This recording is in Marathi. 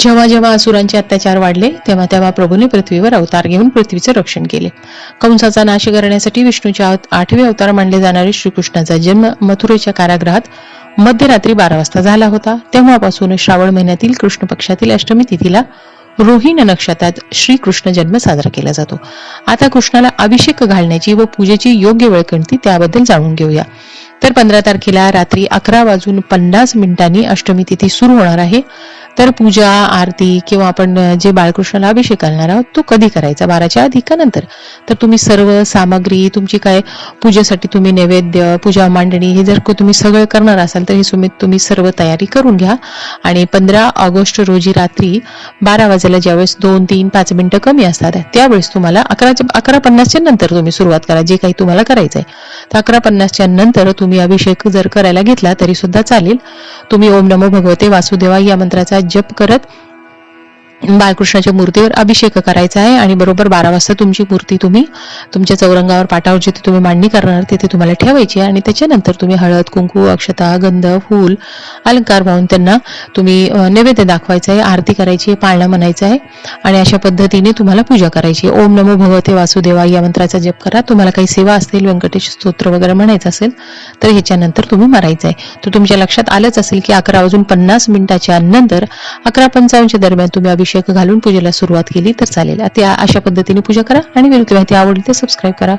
जेव्हा जेव्हा असुरांचे अत्याचार वाढले तेव्हा तेव्हा प्रभूने पृथ्वीवर अवतार घेऊन पृथ्वीचं रक्षण केले. कंसाचा नाश करण्यासाठी विष्णूच्या आठवे अवतार मानले जाणारे श्रीकृष्णाचा जन्म मथुरेच्या कारागृहात मध्यरात्री बारा वाजता झाला होता. तेव्हापासून श्रावण महिन्यातील कृष्ण पक्षातील अष्टमी तिथीला रोहिण नक्षत्रात श्रीकृष्ण जन्म साजरा केला जातो. आता कृष्णाला अभिषेक घालण्याची व पूजेची योग्य वेळ कोणती त्याबद्दल जाणून घेऊया. तर पंधरा तारखेला रात्री अकरा वाजून पन्नास मिनिटांनी अष्टमी तिथी सुरू होणार आहे. तर पूजा आरती किंवा आपण जे बाळकृष्णाला अभिषेक घालणार आहोत तो कधी करायचा? बाराच्या आधी का नंतर? तर तुम्ही सर्व सामग्री तुमची काय पूजेसाठी तुम्ही नैवेद्य पूजा मांडणी हे जर तुम्ही सगळं करणार असाल तर हे सुमित तुम्ही सर्व तयारी करून घ्या. आणि पंधरा ऑगस्ट रोजी रात्री बारा वाजेला ज्यावेळेस दोन तीन पाच मिनिटं कमी असतात त्यावेळेस तुम्हाला अकराच्या अकरा पन्नासच्या नंतर तुम्ही सुरुवात करा जे काही तुम्हाला करायचंय. तर अकरा पन्नासच्या नंतर तुम्ही अभिषेक जर करायला घेतला तरी सुद्धा चालेल. तुम्ही ओम नमो भगवते वासुदेवा या मंत्राचा जप करत बाळकृष्णाच्या मूर्तीवर अभिषेक करायचा आहे आणि बरोबर बारा वाजता तुमची मूर्ती तुम्ही तुमच्या चौरंगावर पाटावर जिथे तुम्ही मांडणी करणार तिथे तुम्हाला ठेवायची आहे. आणि त्याच्यानंतर तुम्ही हळद कुंकू अक्षता गंध फूल अलंकार वाहून त्यांना तुम्ही नैवेद्य दाखवायचं आहे आरती करायची आहे पाळणा म्हणायचं आहे. आणि अशा पद्धतीने तुम्हाला पूजा करायची आहे. ओम नमो भगवते वासुदेवा या मंत्राचा जप करा. तुम्हाला काही सेवा असतील व्यंकटेश स्तोत्र वगैरे म्हणायचं असेल तर ह्याच्यानंतर तुम्ही मारायचं आहे. तर तुमच्या लक्षात आलंच असेल की अकरा वाजून पन्नास मिनिटाच्या नंतर अकरा पंचावन्नच्या दरम्यान तुम्ही अभिषेक घालून पूजेला सुरुवात केली तर चालेल. त्या अशा पद्धतीने पूजा करा आणि विरुद्ध माहिती आवडली तर सबस्क्राईब करा.